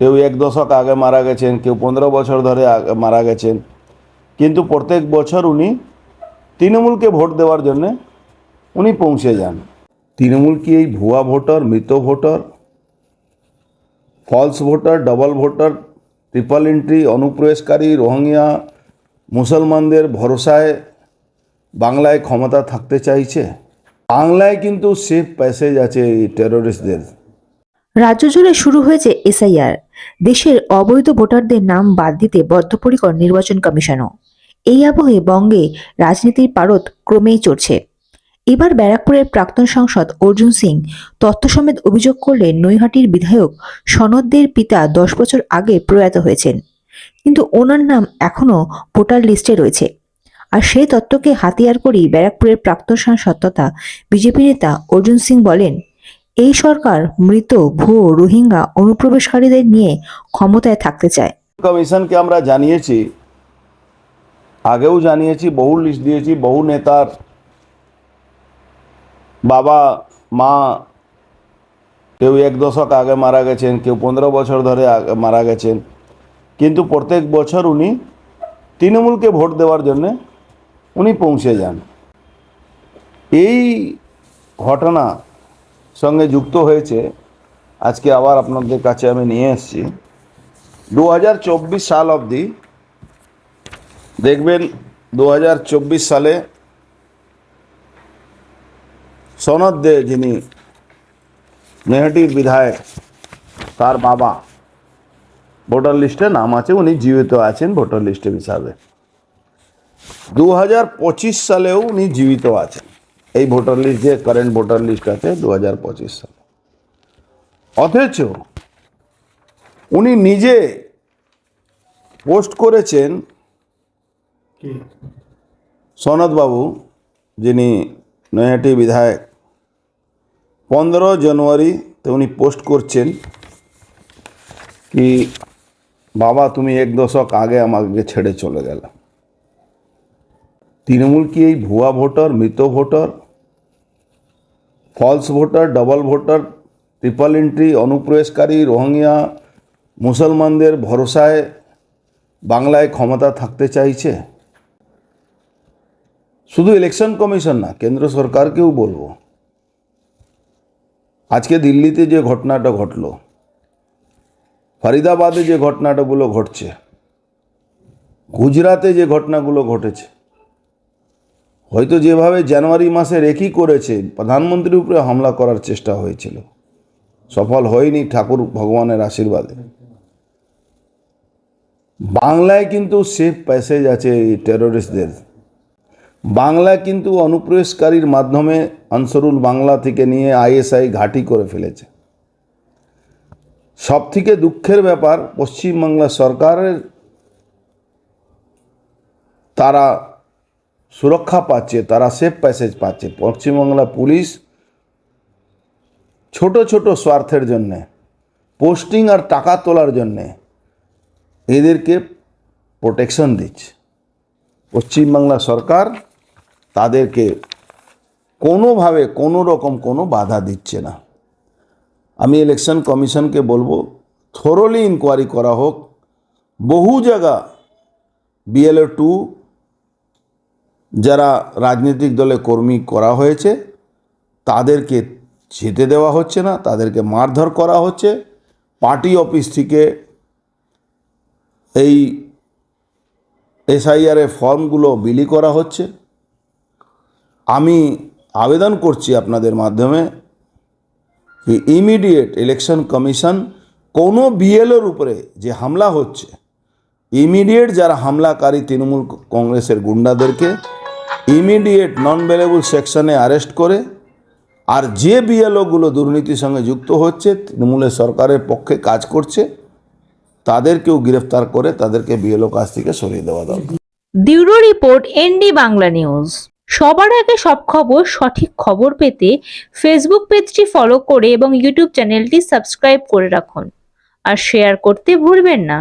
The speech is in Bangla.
কেউ এক দশক আগে মারা গেছেন, কেউ পনেরো বছর ধরে মারা গেছেন। কিন্তু প্রত্যেক বছর উনি তৃণমূলকে ভোট দেওয়ার জন্যে উনি পৌঁছে যান। তৃণমূল কি এই ভুয়া ভোটার, মৃত voter false voter double voter triple entry অনুপ্রবেশকারী, রোহিঙ্গা, মুসলমানদের ভরসায় বাংলায় ক্ষমতা থাকতে চাইছে? বাংলায় কিন্তু সেফ প্যাসেজ আছে এই টেরোরিস্টদের রাজ্য জুড়ে শুরু হয়েছে এসআইআর। দেশের অবৈধ ভোটারদের নাম বাদ দিতে বদ্ধপরিকর নির্বাচন কমিশনও। এই আবহে বঙ্গে রাজনীতির পারদ ক্রমেই চড়ছে। এবার ব্যারাকপুরের প্রাক্তন সাংসদ অর্জুন সিং তথ্য সমেত অভিযোগ করলে নৈহাটির বিধায়ক সনদদের পিতা দশ বছর আগে প্রয়াত হয়েছেন। কিন্তু ওনার নাম এখনও ভোটার লিস্টে রয়েছে। আর সেই তত্ত্বকে হাতিয়ার করেই ব্যারাকপুরের প্রাক্তন সাংসদ তথা বিজেপি নেতা অর্জুন সিং বলেন এই সরকার মৃত ভুয়ো রোহিঙ্গা অনুপ্রবেশকারীদের নিয়ে ক্ষমতায় থাকতে চায়। কমিশনকে আমরা জানিয়েছি, আগেও জানিয়েছি, বহু লিস্ট দিয়েছি, বহু নেতার বাবা, মা, কেউ এক দশক আগে মারা গেছেন, কেউ পনেরো বছর ধরে মারা গেছেন। কিন্তু প্রত্যেক বছর উনি তৃণমূলকে ভোট দেওয়ার জন্যে উনি পৌঁছে যান। এই ঘটনা সঙ্গে যুক্ত হয়েছে। আজকে আবার আপনাদের কাছে আমি নিয়ে এসেছি। দু হাজার চব্বিশ সাল অবধি দেখবেন দু হাজার চব্বিশ সালে সনদ দে যিনি মেহাটির বিধায়ক, তার বাবা ভোটার লিস্টে নাম আছে, উনি জীবিত আছেন ভোটার লিস্টের হিসাবে। দু হাজার পঁচিশ সালেও উনি জীবিত আছেন। এই ভোটার লিস্ট যে কারেন্ট ভোটার লিস্ট আছে দু হাজার পঁচিশ সালে। অথচ উনি নিজে পোস্ট করেছেন সনদবাবু যিনি নৈহাটি বিধায়ক। পনেরো জানুয়ারিতে উনি পোস্ট করছেন কি বাবা তুমি এক দশক আগে আমাকে ছেড়ে চলে গেল। তৃণমূল কি এই ভুয়া ভোটার মৃত voter? False voter double voter triple entry অনুপ্রবেশকারী, রোহিঙ্গা, মুসলমানদের ভরসায় বাংলায় ক্ষমতা থাকতে চাইছে। শুধু ইলেকশন কমিশন না, কেন্দ্র সরকারকেও বলব। আজকে দিল্লিতে যে ঘটনাটা ঘটলো, ফরিদাবাদে যে ঘটনাটাগুলো ঘটছে গুজরাতে যে ঘটনাগুলো ঘটেছে হয়তো যেভাবে জানুয়ারি মাসে রেখি করেছে, প্রধানমন্ত্রীর উপরে হামলা করার চেষ্টা হয়েছিল। সফল হয়নি ঠাকুর ভগবানের আশীর্বাদে। বাংলায় কিন্তু সেফ প্যাসেজ আছে এই টেরোরিস্টদের বাংলা কিন্তু অনুপ্রবেশকারীর মাধ্যমে আনসরুল বাংলা থেকে নিয়ে আইএসআই ঘাঁটি করে ফেলেছে। সব থেকে দুঃখের ব্যাপার, পশ্চিমবাংলা সরকারের তারা সুরক্ষা পাচ্ছে, তারা সেফ প্যাসেজ পাচ্ছে। পশ্চিমবাংলা পুলিশ ছোট ছোট স্বার্থের জন্যে পোস্টিং আর টাকা তোলার জন্যে এদেরকে প্রোটেকশন দিচ্ছে। পশ্চিমবাংলা সরকার তাদেরকে কোনোভাবে কোনো রকম কোনো বাধা দিচ্ছে না। আমি ইলেকশন কমিশনকে বলব থরলি ইনকোয়ারি করা হোক। বহু জায়গা বিএলও টু যারা রাজনৈতিক দলে কর্মী করা হয়েছে, তাদেরকে যেতে দেওয়া হচ্ছে না, তাদেরকে মারধর করা হচ্ছে। পার্টি অফিস থেকে এই এসআইআরের ফর্মগুলো বিলি করা হচ্ছে। আমি আবেদন করছি আপনাদের মাধ্যমে কি ইমিডিয়েট ইলেকশন কমিশন কোনো বিএলওর উপরে যে হামলা হচ্ছে, ইমিডিয়েট যারা হামলাকারী তৃণমূল কংগ্রেসের গুন্ডাদেরকে ইমিডিয়েট নন ভেলেবল সেকশনে অ্যারেস্ট করে, আর যে বিএলওগুলো দুর্নীতির সঙ্গে যুক্ত হচ্ছে, তৃণমূলের সরকারের পক্ষে কাজ করছে, তাদেরকেও গ্রেফতার করে তাদেরকে বিএলও কাজ থেকে সরিয়ে দেওয়া দরকার। Bureau report ND Bangla news. সবার আগে সব খবর, সঠিক খবর পেতে ফেসবুক পেজটি ফলো করে এবং ইউটিউব চ্যানেলটি সাবস্ক্রাইব করে রাখুন। আর শেয়ার করতে ভুলবেন না।